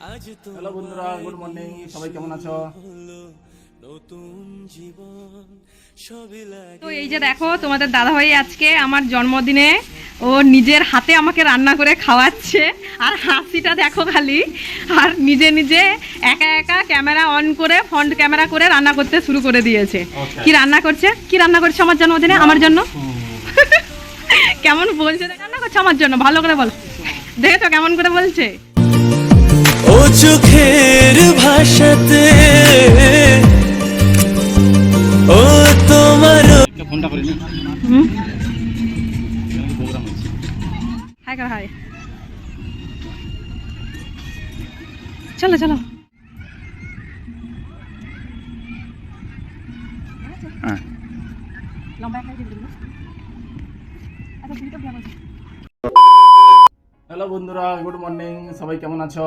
Hello বন্ধুরা good morning সবাই কেমন আছো? তো এই যে দেখো তোমাদের দাদাভাই আজকে আমার জন্মদিনে ও নিজের হাতে আমাকে রান্না করে খাওয়াচ্ছে আর হাসিটা দেখো খালি আর নিজে নিজে একা একা ক্যামেরা অন করে ফ্রন্ট ক্যামেরা করে রান্না করতে শুরু করে দিয়েছে। Okay. কি রান্না করছে? কি রান্না করছে আমার জন্মদিনে আমার জন্য? কেমন বলছে রান্না করছে আমার জন্য? ভালো করে বল। দেখেছ কেমন করে বলছে? চোখের ভাষাতে। ও তোমার ফোনটা করিনি হুম প্রোগ্রাম হচ্ছে হাই কর হাই। চলো চলো। হ্যাঁ। আচ্ছা হ্যালো বন্ধুরা গুড মর্নিং সবাই কেমন আছো?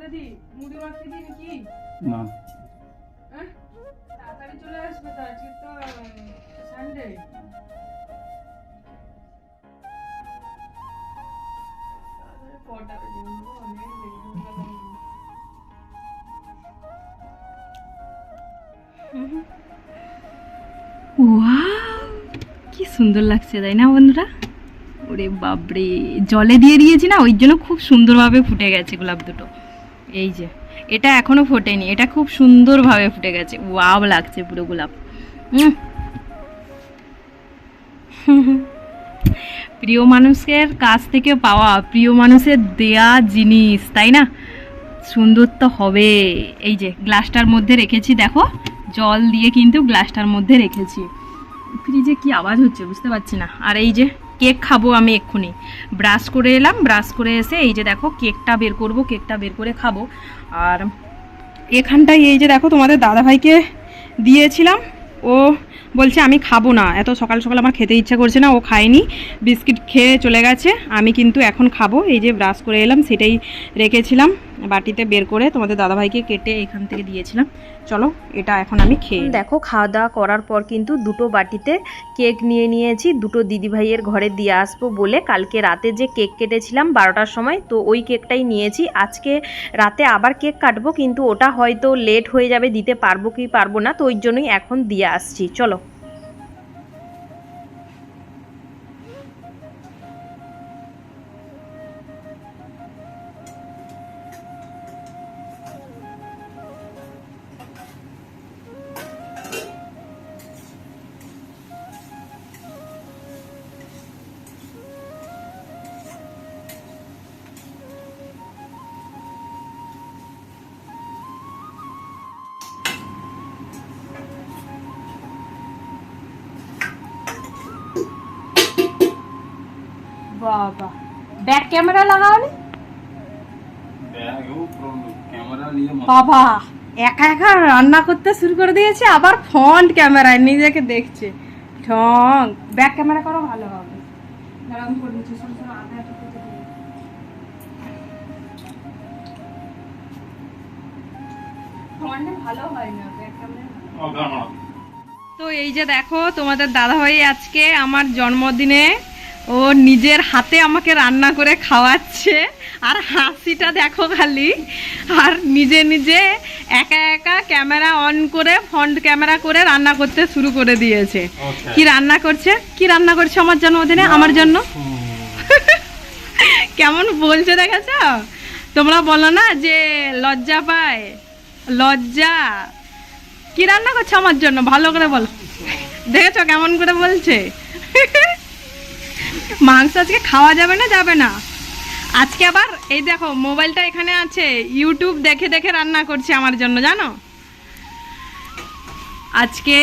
মুড়ি মাখিয়ে দিই নাকি? না। হ্যাঁ? তাড়াতাড়ি চলে আসবে তো আজকে তো সানডে কটা বেজে অনেক দেরি হয়ে গেল। ওয়াও কি সুন্দর লাগছে তাই না বন্ধুরা? ওরে বাপরে জলে দিয়ে দিয়েছি না ওই জন্য খুব সুন্দরভাবে ফুটে গেছে গোলাপ দুটো। এই যে, এটা এখনও ফোটেনি, এটা খুব সুন্দরভাবে ফুটে গেছে। ওয়াও লাগছে পুরো গোলাপ। প্রিয় মানুষের কাছ থেকে পাওয়া, প্রিয় মানুষের দেয়া জিনিস, তাই না? সুন্দর তো হবে। এই যে, গ্লাসটার মধ্যে রেখেছি, দেখো, জল দিয়ে কিন্তু গ্লাসটার মধ্যে রেখেছি। ফ্রিজে কি আওয়াজ হচ্ছে বুঝতে পারছি না। আর এই যে কেক খাব আমি এক্ষুনি। ব্রাশ করে এলাম, ব্রাশ করে এসে এই যে দেখো, কেকটা বের করব, কেকটা বের করে খাব। আর এখানটায় এই যে দেখো তোমাদের দাদাভাইকে দিয়েছিলাম। ও বলছে, আমি খাব না। এত সকাল সকাল আমার খেতে ইচ্ছা করছে না, ও খায়নি। বিস্কিট খেয়ে চলে গেছে। আমি কিন্তু এখন খাব। এই যে ব্রাশ করে এলাম, সেটাই রেখেছিলাম। বাটিতে বের করে তোমাদের দাদাভাইকে কেটে এখান থেকে দিয়েছিলাম। চলো, এটা এখন আমি খেয়ে দেখো খাওয়া দাওয়া করার পর কিন্তু দুটো বাটিতে কেক নিয়ে নিয়েছি। দুটো দিদিভাইয়ের ঘরে দিয়ে আসব বলে কালকে রাতে যে কেক কেটেছিলাম বারোটার সময়, তো ওই কেকটাই নিয়েছি। আজকে রাতে আবার কেক কাটবো, কিন্তু ওটা হয়তো লেট হয়ে যাবে, দিতে পারব কি পারব না, তো ওই জন্যই এখন দিয়ে আসছি। চলো। বাবা। ব্যাক ক্যামেরা লাগাওনি? বাবা একা একা রান্না করতে শুরু করে দিয়েছে আবার ফ্রন্ট ক্যামেরায় নিজেকে দেখছে। ঠং ব্যাক ক্যামেরা করো ভালো হবে। ভালো হয় না ব্যাক ক্যামেরা তো এই যে দেখো তোমাদের দাদাভাই আজকে আমার জন্মদিনে ও নিজের হাতে আমাকে রান্না করে খাওয়াচ্ছে। আর হাসিটা দেখো খালি। আর নিজে নিজে একা একা ক্যামেরা অন করে ফ্রন্ট ক্যামেরা করে রান্না করতে শুরু করে দিয়েছে. কি রান্না করছে? কি রান্না করছে আমার জন্মদিনে আমার জন্য? কেমন বলছে দেখেছ তোমরা বলো না যে লজ্জা পায়। লজ্জা। কি রান্না করছ আমার জন্য? ভালো করে বলো। দেখেছ কেমন করে বলছে? মাংস আজকে খাওয়া যাবে না যাবে না। আজকে আবার এই দেখো মোবাইলটা এখানে আছে। ইউটিউব দেখে দেখে রান্না করছে আমার জন্য জানো? আজকে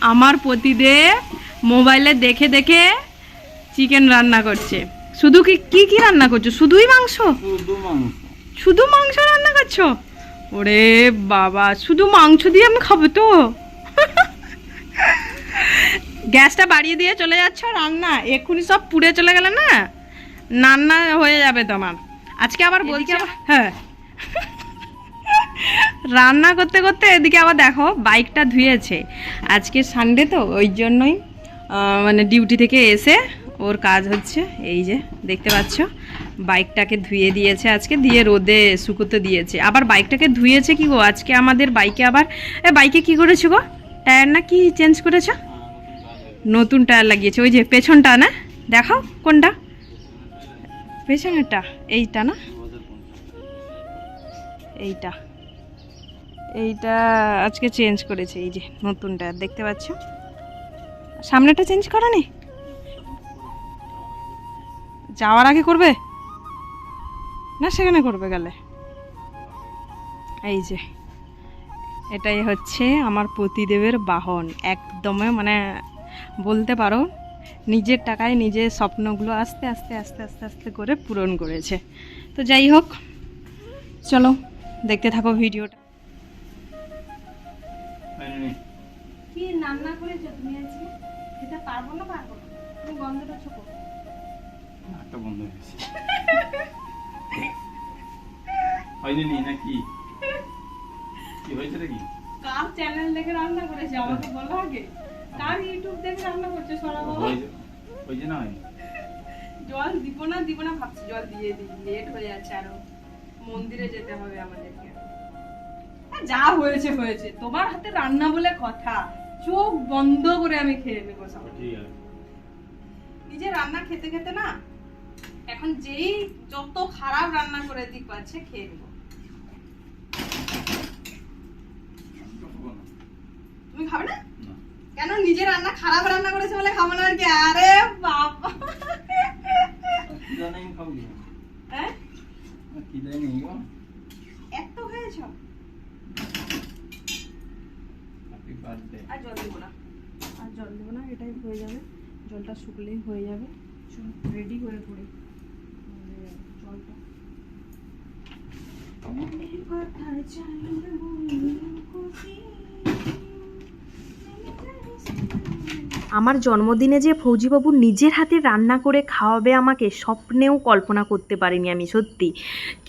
আমার পতিদেব মোবাইলে দেখে দেখে চিকেন রান্না করছে। শুধু কি কি কি রান্না করছ? শুধুই মাংস? শুধু মাংস। শুধু মাংস রান্না করছ? ওরে বাবা শুধু মাংস দিয়ে আমি খাব তো? গ্যাসটা বাড়িয়ে দিয়ে চলে যাচ্ছ রান্না এক্ষুনি সব পুড়ে চলে গেলে না রান্না হয়ে যাবে তোমার। আজকে আবার বলছি হ্যাঁ। রান্না করতে করতে এদিকে আবার দেখো বাইকটা ধুয়েছে। আজকে সানডে তো ওই জন্যই মানে ডিউটি থেকে এসে ওর কাজ হচ্ছে এই যে দেখতে পাচ্ছ বাইকটাকে ধুয়ে দিয়েছে আজকে দিয়ে রোদে শুকোতে দিয়েছে। আবার বাইকটাকে ধুয়েছে কি গো? আজকে আমাদের বাইকে আবার বাইকে কি করেছ গো? টায়ার না কি চেঞ্জ করেছ? নতুন টায়ার লাগিয়েছে। ওই যে পেছনটা না? দেখাও কোনটা? পেছনেরটা, এইটা না? এইটা। এইটা আজকে চেঞ্জ করেছে, এই যে নতুন টায়ার, দেখতে পাচ্ছ? সামনেটা চেঞ্জ করনি? যাওয়ার আগে করবে? না সেখানে করবে গেলে? এই যে, এটাই হচ্ছে আমার পতিদেবের বাহন একদমই মানে বলতে পারো নিজের টাকায় নিজের স্বপ্নগুলো আস্তে আস্তে আস্তে আস্তে আস্তে করে পূরণ করেছে। তো যাই হোক চলো দেখতে থাকো ভিডিওটা। কি রান্না করেছ তুমি আজকে? খেতে পারব না পারব না? তুমি গন্ধটা ছোকো। নাকটা বন্ধ হয়ে গেছে। হয়নি নাকি? কি হয়েছে নাকি? কার চ্যানেল দেখে রান্না করেছে? আমাকে বলো আগে। কার ইউটিউব দেখে রান্না করছে সোনা বাবা হয়েছে হয়েছে না জল দিব না দিব না ভাবছি জল দিয়ে দিই। লেট হয়ে যাচ্ছে আরও। মন্দিরে যেতে হবে আমাদেরকে। যা হয়েছে হয়েছে। তোমার হাতে রান্না বলে কথা। চোখ বন্ধ করে আমি খেয়ে নেব সব। নিজে রান্না খেতে খেতে না এখন যেই যত খারাপ রান্না করে দিক পাচ্ছে খেয়ে নেব। তুমি খাবে না। কেন নিজে রান্না খারাপ রান্না করেছে বলে খাব না আর কি? আরে বাবা। কি? হ্যাঁ? আর খিদাই নেই গো। এত হয়েছ আর জল দেবো না। আর জল দেবো না এটাই হয়ে যাবে। জলটা শুকলেই হয়ে যাবে। রেডি করে পড়ি। জলটা। Thank you. আমার জন্মদিনে যে ফৌজিবাবু নিজের হাতে রান্না করে খাওয়াবে আমাকে স্বপ্নেও কল্পনা করতে পারিনি আমি, সত্যি।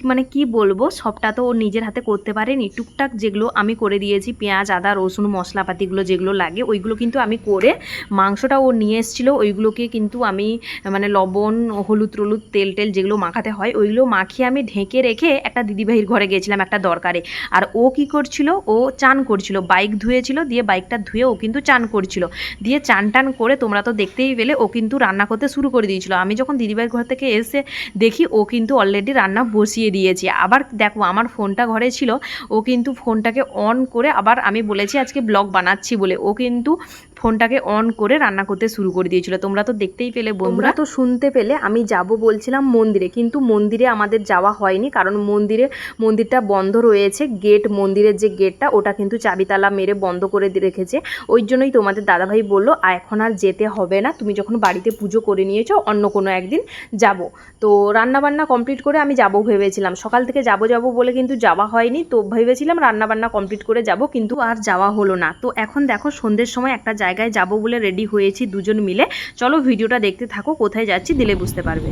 মানে কি বলব? সবটা তো ও নিজের হাতে করতে পারেনি। টুকটাক যেগুলো আমি করে দিয়েছি, পেঁয়াজ, আদা, রসুন, মশলাপাতিগুলো যেগুলো লাগে, ওইগুলো কিন্তু আমি করে মাংসটা ও নিয়ে এসেছিল। ওইগুলোকে কিন্তু আমি মানে লবণ, হলুদ, টলুদ, তেল, টেল যেগুলো মাখাতে হয়, ওইগুলো মাখিয়ে আমি ঢেকে রেখে একটা দিদিভাইয়ের ঘরে গেছিলাম একটা দরকারে। আর ও কি করছিল? ও চান করছিল, বাইক ধুয়েছিল, দিয়ে বাইকটা ধুয়ে ও কিন্তু চান করছিল। দিয়ে চান টান করে তোমরা তো দেখতেই পেলে, ও কিন্তু রান্না করতে শুরু করে দিয়েছিল। আমি যখন দিদিভাইয়ের ঘর থেকে এসে দেখি, ও কিন্তু অলরেডি রান্না বসিয়ে দিয়েছে। আবার দেখো, আমার ফোনটা ঘরে ছিল, ও কিন্তু ফোনটাকে অন করে আবার আমি বলেছি, আজকে ব্লগ বানাচ্ছি বলে। ও কিন্তু ফোনটাকে অন করে রান্না করতে শুরু করে দিয়েছিল। তোমরা তো দেখতেই পেলে বন্ধুরা। তো শুনতে পেলে আমি যাব বলছিলাম মন্দিরে কিন্তু মন্দিরে আমাদের যাওয়া হয়নি কারণ মন্দিরে মন্দিরটা বন্ধ রয়েছে গেট মন্দিরের যে গেটটা ওটা কিন্তু চাবিতালা মেরে বন্ধ করে রেখেছে। ওই জন্যই তোমাদের দাদাভাই বলল "আ, এখন আর যেতে হবে না তুমি যখন বাড়িতে পুজো করে নিয়েছো অন্য কোনো একদিন যাব। তো রান্না বান্না কমপ্লিট করে আমি যাব ভেবেছিলাম। সকাল থেকে যাব যাব বলে কিন্তু যাওয়া হয়নি তো ভেবেছিলাম রান্নাবান্না কমপ্লিট করে যাব কিন্তু আর যাওয়া হলো না। তো এখন দেখো সন্ধ্যের সময় একটা জায়গায় যাব বলে রেডি হয়েছি দুজন মিলে। চলো ভিডিওটা দেখতে থাকো, কোথায় যাচ্ছি দিলে বুঝতে পারবে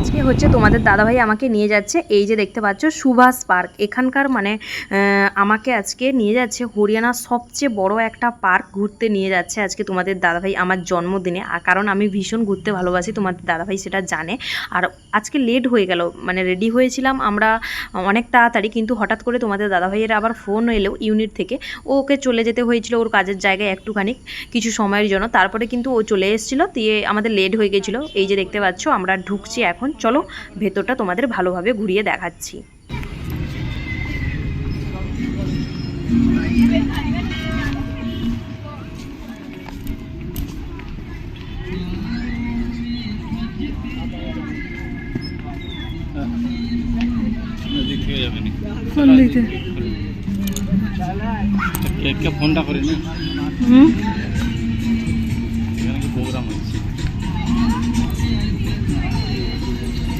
আজকে হচ্ছে তোমাদের দাদাভাই আমাকে নিয়ে যাচ্ছে। এই যে দেখতে পাচ্ছ, সুভাষ পার্ক। এখানকার মানে আমাকে আজকে নিয়ে যাচ্ছে হরিয়ানার সবচেয়ে বড় একটা পার্ক ঘুরতে নিয়ে যাচ্ছে আজকে তোমাদের দাদাভাই আমার জন্মদিনে। আর কারণ আমি ভীষণ ঘুরতে ভালোবাসি, তোমাদের দাদাভাই সেটা জানে। আর আজকে লেট হয়ে গেল মানে রেডি হয়েছিলাম আমরা অনেক তাড়াতাড়ি, কিন্তু হঠাৎ করে তোমাদের দাদাভাইয়ের আবার ফোন এলো ইউনিট থেকে। ও ওকে চলে যেতে হয়েছিল ওর কাজের জায়গায় একটুখানি কিছু সময়ের জন্য। তারপরে কিন্তু ও চলে এসেছিল, দিয়ে আমাদের লেট হয়ে গেছিল। এই যে দেখতে পাচ্ছ, আমরা ঢুকছি এখন। চলো ভেতরটা তোমাদের ভালোভাবে ঘুরিয়ে দেখাচ্ছি। ফোনটা করি না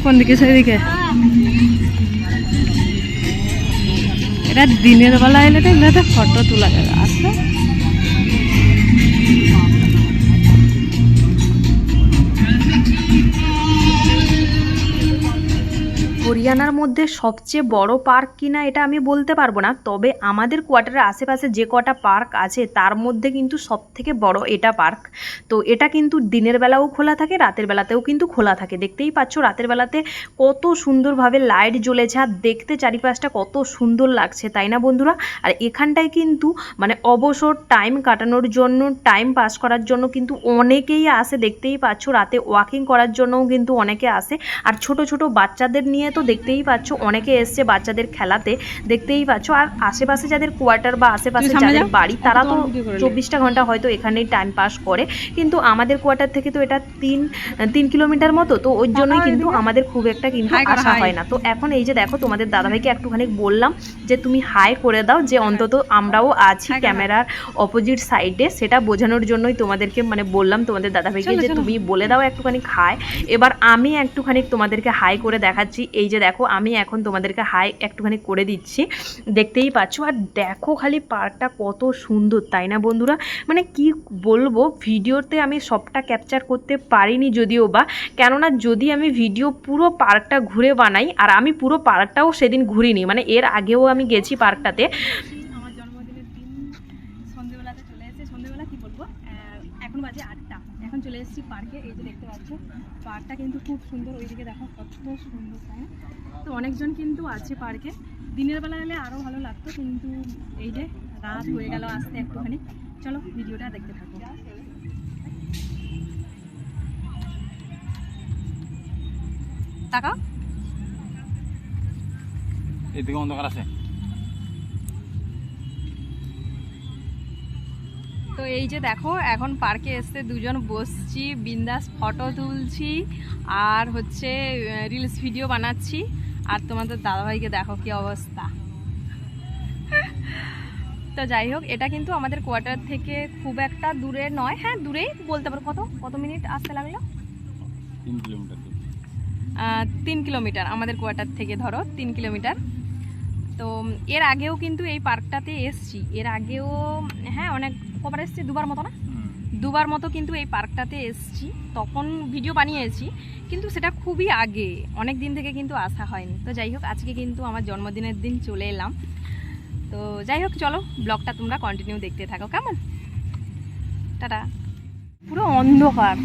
কোন দিকে সেদিকে এটা দিনের বেলা এলে তো ফটো তোলা যাবে। হরিয়ানার মধ্যে সবচেয়ে বড় পার্ক কিনা এটা আমি বলতে পারব না। তবে আমাদের কোয়ার্টারের আশেপাশে যে কটা পার্ক আছে, তার মধ্যে কিন্তু সব থেকে বড় এটা পার্ক। তো এটা কিন্তু দিনের বেলাও খোলা থাকে, রাতের বেলাতেও কিন্তু খোলা থাকে। দেখতেই পাচ্ছ, রাতের বেলাতে কত সুন্দরভাবে লাইট জ্বলেছে আর দেখতে চারিপাশটা কত সুন্দর লাগছে, তাই না বন্ধুরা? আর এখানটায় কিন্তু মানে অবসর টাইম কাটানোর জন্য, টাইম পাস করার জন্য কিন্তু অনেকেই আসে। দেখতেই পাচ্ছ, রাতে ওয়াকিং করার জন্যও কিন্তু অনেকে আসে। আর ছোট ছোট বাচ্চাদের নিয়ে তো দেখতেই পাচ্ছ অনেকে এসছে বাচ্চাদের খেলাতে দেখতেই পাচ্ছ। আর আশেপাশে যাদের কোয়ার্টার বা আশেপাশে যাদের বাড়ি তারা তো। চব্বিশটা ঘণ্টা হয়তো এখানেই টাইম পাস করে। কিন্তু আমাদের কোয়ার্টার থেকে তো এটা তিন তিন কিলোমিটার মতো তো ওই জন্যই কিন্তু আমাদের খুব একটা কিন্তু হাই। হয় না। তো এখন এই যে দেখো তোমাদের দাদাভাইকে একটুখানি বললাম যে তুমি হাই করে দাও যে অন্তত আমরাও আছি। ক্যামেরার অপোজিট সাইডে সেটা বোঝানোর জন্যই তোমাদেরকে মানে বললাম তোমাদের দাদাভাইকে যে তুমি বলে দাও একটুখানি খায়। এবার আমি একটুখানি তোমাদেরকে হাই করে দেখাচ্ছি। এই যে দেখো, আমি এখন তোমাদেরকে হাই একটুখানি করে দিচ্ছি। দেখতেই পাচ্ছ? আর দেখো খালি পার্কটা কত সুন্দর, তাই না বন্ধুরা? মানে কি বলব ভিডিওতে আমি সবটা ক্যাপচার করতে পারিনি যদিও বা। কেননা যদি আমি ভিডিও পুরো পার্কটা ঘুরে বানাই, আর আমি পুরো পার্কটাও সেদিন ঘুরিনি মানে এর আগেও আমি গেছি পার্কটাতে আমার জন্মদিনের দিন সন্ধেবেলাতে চলে এসেছে সন্ধেবেলা কি বলব আহ, এখন বাজে আটটা এখন চলে এসেছি পার্কে এই যে দেখতে পাচ্ছ পার্কটা কিন্তু খুব সুন্দর, ওইদিকে দেখো কত সুন্দর, তাই না? তো অনেকজন কিন্তু আছে পার্কে। দিনের বেলা এলে আরও ভালো লাগতো, কিন্তু এই যে রাত হয়ে গেল আসতে একটুখানি। চলো, ভিডিওটা দেখতে থাকো। টাকা এদিকে অন্ধকার আছে। তো এই যে দেখো এখন পার্কে এসে দুজন বসছি বিন্দাস ফটো তুলছি আর হচ্ছে রিলস ভিডিও বানাচ্ছি। আর তোমাদের দাদাভাইকে দেখো কি অবস্থা। তো যাই হোক এটা কিন্তু আমাদের কোয়ার্টার থেকে খুব একটা দূরে নয়। হ্যাঁ দূরেই বলতে পারো। কত কত মিনিট আসতে লাগল? তিন কিলোমিটার তিন কিলোমিটার আমাদের কোয়ার্টার থেকে ধরো তিন কিলোমিটার তো এর আগেও কিন্তু এই পার্কটাতে এসছি। এর আগেও হ্যাঁ অনেক কবার এসছি দুবার মতো না? দুবার মতো কিন্তু এই পার্কটাতে এসছি। তখন ভিডিও বানিয়েছি কিন্তু সেটা খুবই আগে। অনেক দিন থেকে কিন্তু আসা হয়নি। তো যাই হোক আজকে কিন্তু আমার জন্মদিনের দিন চলে এলাম। তো যাই হোক চলো ব্লগটা তোমরা কন্টিনিউ দেখতে থাকো কেমন? টাটা। পুরো অন্ধকার।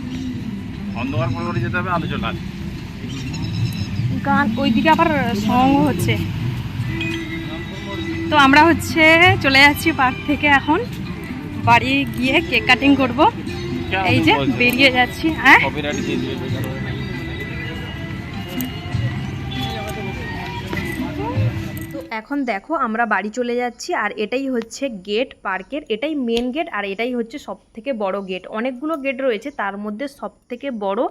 অন্ধকার পরে যেতে হবে আলো চলে গান ওইদিকে আবার সং হচ্ছে। তো আমরা হচ্ছে চলে যাচ্ছি পার্ক থেকে এখন। বাড়ি গিয়ে কেক কাটিং করব। এই যে বেরিয়ে যাচ্ছি হ্যাঁ এখন দেখো আমরা বাড়ি চলে যাচ্ছি আর এটাই হচ্ছে গেট পার্কের এটাই মেন গেট আর এটাই হচ্ছে সব থেকে বড় গেট অনেকগুলো গেট রয়েছে, তার মধ্যে সব থেকে বড়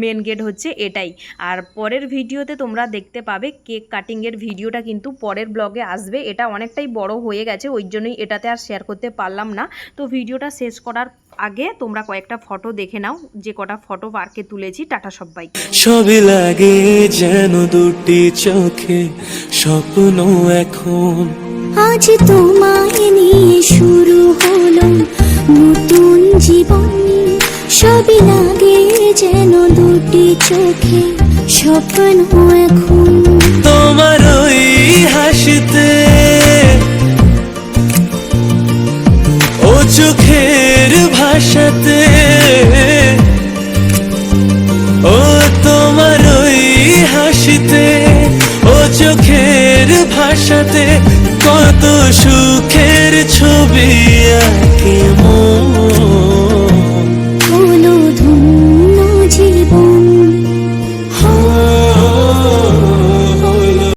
মেন গেট হচ্ছে এটাই। আর পরের ভিডিওতে তোমরা দেখতে পাবে কেক কাটিংয়ের ভিডিওটা কিন্তু পরের ব্লগে আসবে। এটা অনেকটাই বড় হয়ে গেছে, ওই জন্যই এটাতে আর শেয়ার করতে পারলাম না। তো ভিডিওটা শেষ করার আগে তোমরা কয়েকটা ফটো দেখে নাও, যে কটা ফটো পার্কে তুলেছি টাটা সবাইকে সবই লাগে যেন দুটি চোখে, স্বপ্ন এখন। আজ তোমায় নিয়ে শুরু হলো নতুন জীবন। সবই লাগে যেন দুটি চোখে স্বপ্ন এখন। তোমার ওই হাসিতে ও চোখের ভাষাতে ভাষাতে কত সুখের ছবি আঁকে।